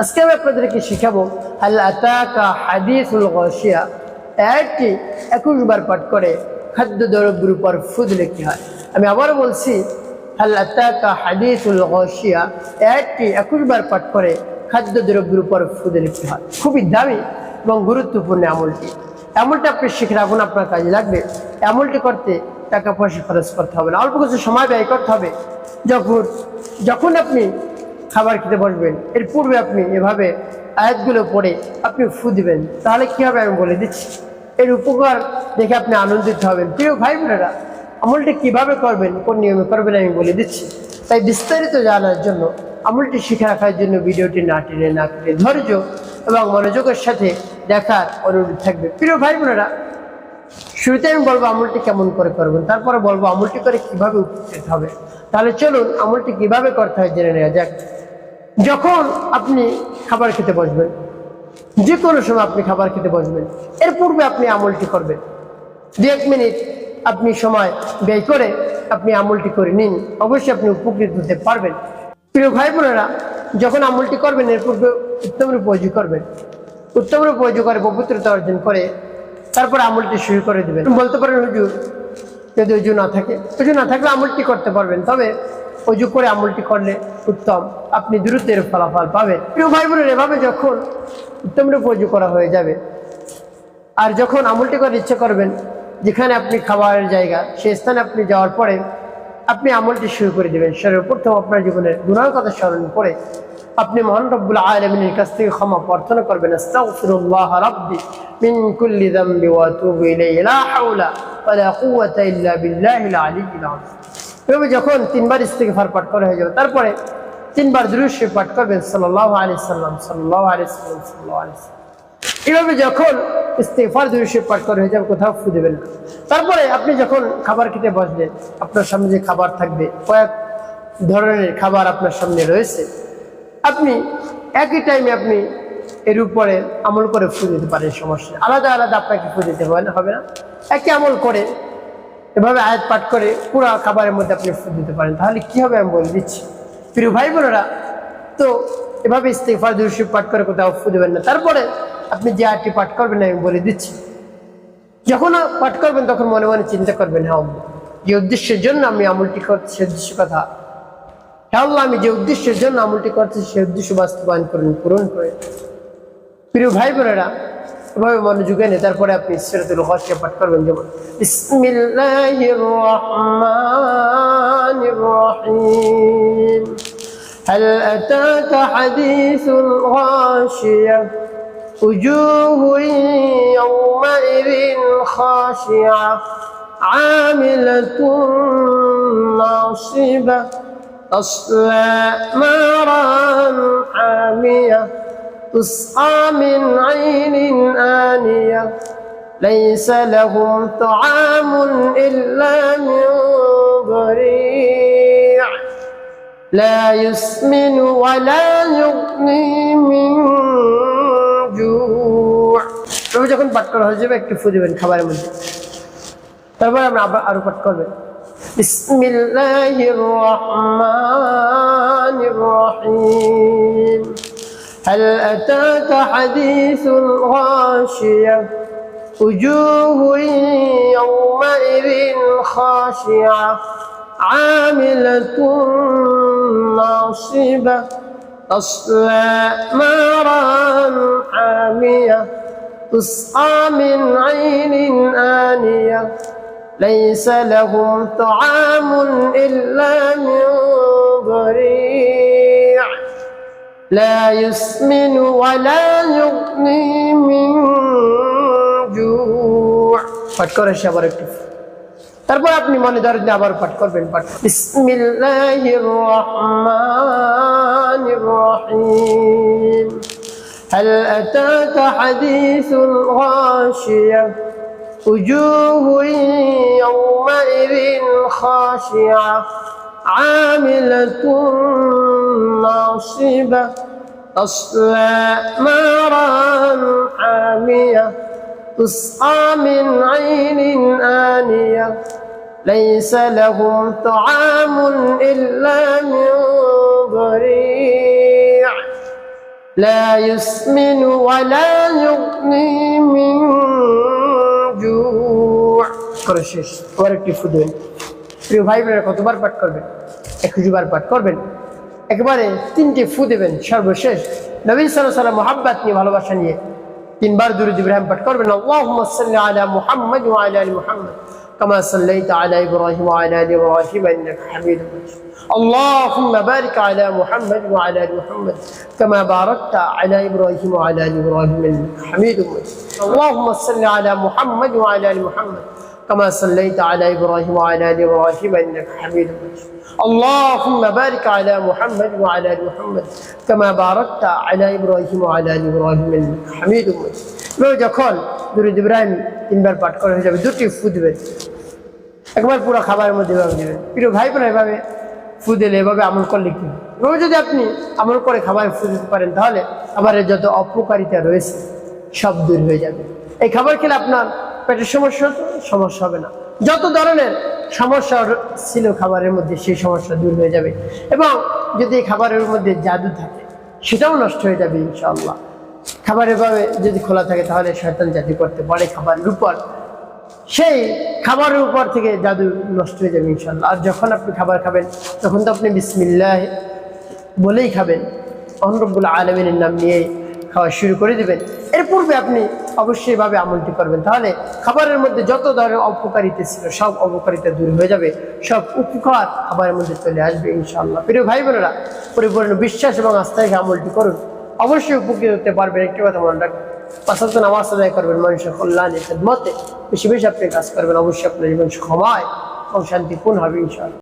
আজকে আমি আপনাদেরকে শিখাবো আল্লাহ তাকা হাদিসুল গসিয়া আয়াতটি একুশ বার পাঠ করে খাদ্য দ্রব্যের উপর ফুদ লিখতে হয়। আমি আবার বলছি আল্লাহ তাকা হাদিসুল গসিয়া আয়াতটি একুশ বার পাঠ করে খাদ্য দ্রব্যের উপর ফুদ লিখতে হয়। খুবই দামি এবং গুরুত্বপূর্ণ আমলটি। আমলটা আপনি শিখে রাখুন, আপনার কাজে লাগবে। আমলটি করতে টাকা পয়সা খরচ করতে হবে না। অল্প কিছু সময় ব্যয় করতে হবে। যখন যখন আপনি খাবার খেতে বসবেন। এর পূর্বে আপনি এভাবে আয়াতগুলো পড়ে আপনি ফু দিবেন। তাহলে কি হবে আমি বলে দিচ্ছি। এর উপকার দেখে আপনি আনন্দিত হবেন। প্রিয় ভাই বোনেরা, আমলটি কীভাবে করবেন, কোন নিয়মে করবেন আমি বলে দিচ্ছি। তাই বিস্তারিত জানার জন্য, আমলটি শিখে রাখার জন্য ভিডিওটি না টেনে না কেটে ধৈর্য এবং মনোযোগের সাথে দেখার অনুরোধ থাকবে। প্রিয় ভাই বোনেরা, শুরুতে আমি বলব আমলটি কেমন করে করবেন, তারপরে বলব আমলটি করে কীভাবে উপকৃত হবে। তাহলে চলুন আমলটি কীভাবে করতে হয় জেনে নেওয়া যাক। যখন আপনি খাবার খেতে বসবেন যে কোনো সময় আপনি খাবার খেতে বসবেন, এর পূর্বে আপনি আমলটি করবেন। দু এক মিনিট আপনি সময় ব্যয় করে আপনি আমলটি করে নিন, অবশ্যই আপনি উপকৃত হতে পারবেন। প্রিয় ভাই বোনেরা যখন আমলটি করবেন, এর পূর্বে উত্তম রূপে অজু করবেন। উত্তম রূপে অজু করে পবিত্রতা অর্জন করে তারপর আমলটি শুরু করে দেবেন। বলতে পারেন, হুজুর, যদি অজু না থাকে, অজু না থাকলে আমলটি করতে পারবেন। তবে অজু করে আমলটি করলে উত্তম। আপনি দ্রুতের ফলাফল পাবেন। প্রিয় ভাই বোনের এভাবে যখন উত্তম রূপে অজু করা হয়ে যাবে, আর যখন আমলটি করার ইচ্ছে করবেন, যেখানে আপনি খাবারের জায়গা, সেই স্থানে আপনি যাওয়ার পরে আপনি আমলটি শুরু করে দেবেন। সর্বপ্রথম আপনার জীবনের গুণার কথা স্মরণ করে আপনি মহান রব্বুল আলমিনের কাছ থেকে ক্ষমা প্রার্থনা করবেন। আস্তাগফিরুল্লাহ এভাবে যখন তিনবার ইস্তেগফার পাঠ করা হয়ে যাবে, তারপরে তিনবার শরীফ পাঠ করবেন, সাল্লাল্লাহু আলাইহি সাল্লাম, সাল্লাল্লাহু আলাইহি সাল্লাম আলাইহি সাল্লাম। এভাবে যখন ইস্তেফার দুরুশে পাঠ করা হয়ে যাবে, কোথাও ফু দেবেন না। তারপরে আপনি যখন খাবার খেতে বসবেন, আপনার সামনে যে খাবার থাকবে, কয়েক ধরনের খাবার আপনার সামনে রয়েছে, আপনি একই টাইমে আপনি এর উপরে আমল করে ফু দিতে পারেন, সমস্যা আলাদা আলাদা আপনাকে ফু দিতে হবে না। একই আমল করে এভাবে আয়াত পাঠ করে পুরো খাবারের মধ্যে আপনি দিতে পারেন। তাহলে কি হবে আমি বলে দিচ্ছি। প্রিয় ভাই বোনেরা তো এভাবে ইস্তেফার দুরুশি পাঠ করে কোথাও ফু দেবেন না। তারপরে আপনি যে আয়াতটি পাঠ করবেন আমি বলে দিচ্ছি। যখন পাঠ করবেন তখন মনে মনে চিন্তা করবেন হ্যাঁ যে উদ্দেশ্যের জন্য আমি আমলটি করছি সে উদ্দেশ্য কথা। হ্যাঁ আমি যে উদ্দেশ্যের জন্য আমলটি করছি সে উদ্দেশ্য বাস্তবায়ন করুন, পূরণ করে। প্রিয় ভাই বোনেরা এভাবে মনোযোগ এনে তারপরে আপনি সিরাতুল গাশিয়া পাঠ করবেন যেমন বিসমিল্লাহির রহমানির রহিম هل أتاك حديث الغاشية وجوه يومئذ خاشعة عاملة ناصبة تصلى نارا حامية تسقى من عين آنية ليس لهم طعام إلا من ضريع لا يسمن ولا يغني من جوع তবে যখন পাঠ করা হয়ে যাবে একটু ফু দেবেন খাবারের মধ্যে তারপর আমরা আবার আরো পাঠ করবেন بسم الله الرحمن الرحيم هل أتاك حديث الغاشية؟ وجوه يومئذ خاشعة عاملة ناصبة تصلى نارا حامية تسقى من عين آنية. ليس لهم طعام إلا من ضريع. لا يسمن ولا يغني من جوع পাঠ করে সে আবার একটু তারপর আপনি মনে ধরেন যে আবার পাঠ করবেন পাঠ বিসমিল্লাহির রহমানির রহিম هل أتاك حديث الغاشية وجوه يومئذ خاشعة عاملة ناصبة تصلى نارا حامية تسقى من عين آنية. ليس لهم طعام إلا من ضريع. لا يسمن ولا يغني من جوع. قرشش وركي فدوين প্রিয় ভাই বোনেরা কতবার পাঠ করবেন একুশ বার পাঠ করবেন একেবারে তিনটি ফু দেবেন সর্বশেষ নবীন সাল্লাহ সাল্লাম মোহাব্বাত নিয়ে ভালোবাসা নিয়ে তিনবার দুরুদ ইব্রাহিম পাঠ করবেন আল্লাহুম্মা সাল্লি আলা মুহাম্মদ ওয়া আলা আলি মুহাম্মদ كما صليت على ابراهيم وعلى ال ابراهيم انك حميد مجيد اللهم بارك على محمد وعلى ال محمد كما باركت على ابراهيم وعلى ال ابراهيم انك حميد مجيد اللهم صل على محمد وعلى ال محمد كما صليت على ابراهيم وعلى ال ابراهيم انك حميد مجيد اللهم بارك على محمد وعلى ال محمد كما باركت على ابراهيم وعلى ال ابراهيم انك حميد مجيد এবার যখন দুরুদ ইব্রাহিম তিনবার পাঠ করা হয়ে যাবে দুটি ফু দিবেন একবার পুরো খাবারের মধ্যে এভাবে দেবেন প্রিয় ভাই বোন এভাবে ফু দিলে এভাবে আমল করলে কি হবে? এভাবে যদি আপনি আমল করে খাবার ফু দিতে পারেন তাহলে খাবারের যত অপকারিতা রয়েছে সব দূর হয়ে যাবে এই খাবার খেলে আপনার পেটের সমস্যা হতো, সমস্যা হবে না। যত ধরনের সমস্যা ছিল খাবারের মধ্যে, সেই সমস্যা দূর হয়ে যাবে। এবং যদি খাবারের মধ্যে জাদু থাকে, সেটাও নষ্ট হয়ে যাবে ইনশাআল্লাহ। খাবারের ভাবে যদি খোলা থাকে, তাহলে শয়তান জাতি করতে পারে খাবারের উপর। সেই খাবারের উপর থেকে জাদু নষ্ট হয়ে যাবে ইনশাল্লাহ আর যখন আপনি খাবার খাবেন, তখন তো আপনি বিসমিল্লাহ বলেই খাবেন। অনরবুল আলমিনের নাম নিয়ে খাওয়া শুরু করে দেবেন। এর পূর্বে আপনি অবশ্যই ভাবে আমলটি করবেন। তাহলে খাবারের মধ্যে যত ধরনের অপকারিতা ছিল, সব অপকারিতা দূর হয়ে যাবে। সব উপকার খাবারের মধ্যে চলে আসবে ইনশাআল্লাহ। প্রিয় ভাই বোনেরা, পরিপূর্ণ বিশ্বাস এবং আস্থায় আমলটি করুন। অবশ্যই উপকৃত হতে পারবেন, একটি কথা মনে রাখবেন। পাঁচাত্ত নামাজ আদায় করবেন, মানুষের কল্যাণে খেদমতে। বেশি বেশি আপনি কাজ করবেন, অবশ্যই আপনার জীবন সময় এবং শান্তিপূর্ণ হবে ইনশাআল্লাহ।